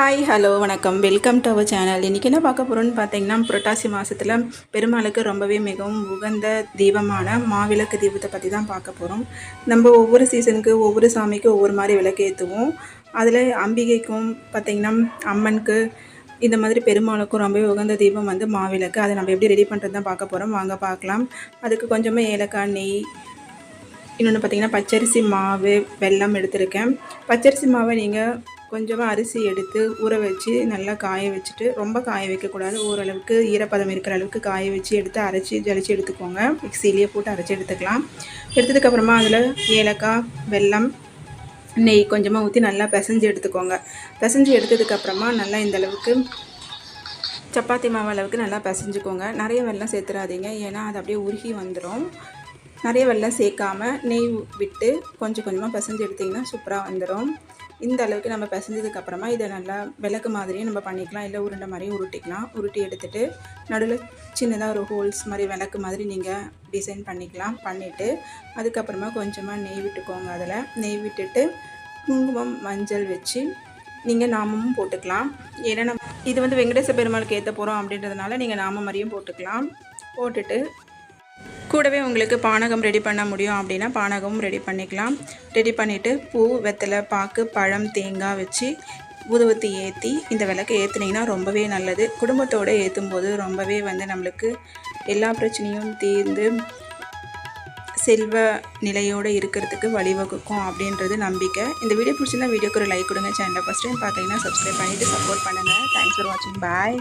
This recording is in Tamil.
ஹாய் ஹலோ வணக்கம். வெல்கம் டு அவர் சேனல் இன்றைக்கி என்ன பார்க்க போகிறோம்னு பார்த்தீங்கன்னா புரட்டாசி மாதத்தில் பெருமாளுக்கு ரொம்பவே மிகவும் உகந்த தீபமான மாவிளக்கு தீபத்தை பற்றி தான் பார்க்க போகிறோம் நம்ம ஒவ்வொரு சீசனுக்கு ஒவ்வொரு சாமிக்கு ஒவ்வொரு மாதிரி விளக்கு ஏற்றுவோம் அதில் அம்பிகைக்கும் பார்த்திங்கன்னா அம்மனுக்கு இந்த மாதிரி பெருமாளுக்கும் ரொம்பவே உகந்த தீபம் வந்து மாவிளக்கு. அதை நம்ம எப்படி ரெடி பண்ணுறது தான் பார்க்க போகிறோம் வாங்க பார்க்கலாம். அதுக்கு கொஞ்சமாக ஏலக்காய் நெய் இன்னொன்று பார்த்திங்கன்னா பச்சரிசி மாவு வெல்லம் எடுத்திருக்கேன். பச்சரிசி மாவை நீங்கள் கொஞ்சமாக அரிசி எடுத்து ஊற வச்சு நல்லா காய வச்சுட்டு ரொம்ப காய வைக்கக்கூடாது. ஓரளவுக்கு ஈரப்பதம் இருக்கிற அளவுக்கு காய வச்சு எடுத்து அரைச்சி ஜலிச்சு எடுத்துக்கோங்க. மிக்சிலேயே போட்டு அரைச்சி எடுத்துக்கலாம். எடுத்ததுக்கப்புறமா அதில் ஏலக்காய் வெல்லம் நெய் கொஞ்சமாக ஊற்றி நல்லா பிசைஞ்சு எடுத்துக்கோங்க. பிசைஞ்சு எடுத்ததுக்கப்புறமா நல்லா இந்த அளவுக்கு சப்பாத்தி மாவு அளவுக்கு நல்லா பிசைஞ்சுக்கோங்க. நிறைய வெள்ளம் சேர்த்துடாதீங்க ஏன்னா அது அப்படியே உருகி வந்துடும் நிறைய வெள்ளம் சேர்க்காம நெய் விட்டு கொஞ்சம் கொஞ்சமாக பிசைஞ்சு எடுத்திங்கன்னா சூப்பராக வந்துடும் இந்த அளவுக்கு நம்ம பிசைஞ்சதுக்கப்புறமா இதை நல்லா விளக்கு மாதிரியும் நம்ம பண்ணிக்கலாம். இல்லை உருண்டை மாதிரியும் உருட்டிக்கலாம். உருட்டி எடுத்துகிட்டு நடுவில் சின்னதாக ஒரு ஹோல்ஸ் மாதிரி விளக்கு மாதிரி நீங்கள் டிசைன் பண்ணிக்கலாம். பண்ணிவிட்டு அதுக்கப்புறமா கொஞ்சமாக நெய் விட்டுக்கோங்க அதில். நெய் விட்டுட்டு குங்குமம் மஞ்சள் வச்சு நீங்கள் நாமமும் போட்டுக்கலாம். ஏன்னா நம்ம இது வந்து வெங்கடேச பெருமாளுக்கு ஏற்ற போகிறோம் அப்படின்றதுனால நீங்கள் நாம மாதிரியும் போட்டுக்கலாம். போட்டுட்டு கூடவே உங்களுக்கு பானகம் ரெடி பண்ண முடியும் அப்படின்னா பானகமும் ரெடி பண்ணிக்கலாம். ரெடி பண்ணிவிட்டு பூ வெத்தலை பாக்கு பழம் தேங்காய் வச்சு ஊதுவத்தி ஏற்றி இந்த விளக்கை ஏற்றுனீங்கன்னா ரொம்பவே நல்லது. குடும்பத்தோடு ஏற்றும் போது ரொம்பவே வந்து நம்மளுக்கு எல்லா பிரச்சனையும் தீர்ந்து செல்வ நிலையோடு இருக்கிறதுக்கு வழிவகுக்கும் அப்படின்றது நம்பிக்கை. இந்த வீடியோ பிடிச்சிருந்தா வீடியோக்கு ஒரு லைக் கொடுங்க. சேனலை ஃபஸ்ட் டைம் பார்த்தீங்கன்னா சப்ஸ்கிரைப் பண்ணிவிட்டு சப்போர்ட் பண்ணுங்கள் தேங்க்ஸ் ஃபார் வாட்சிங் பாய்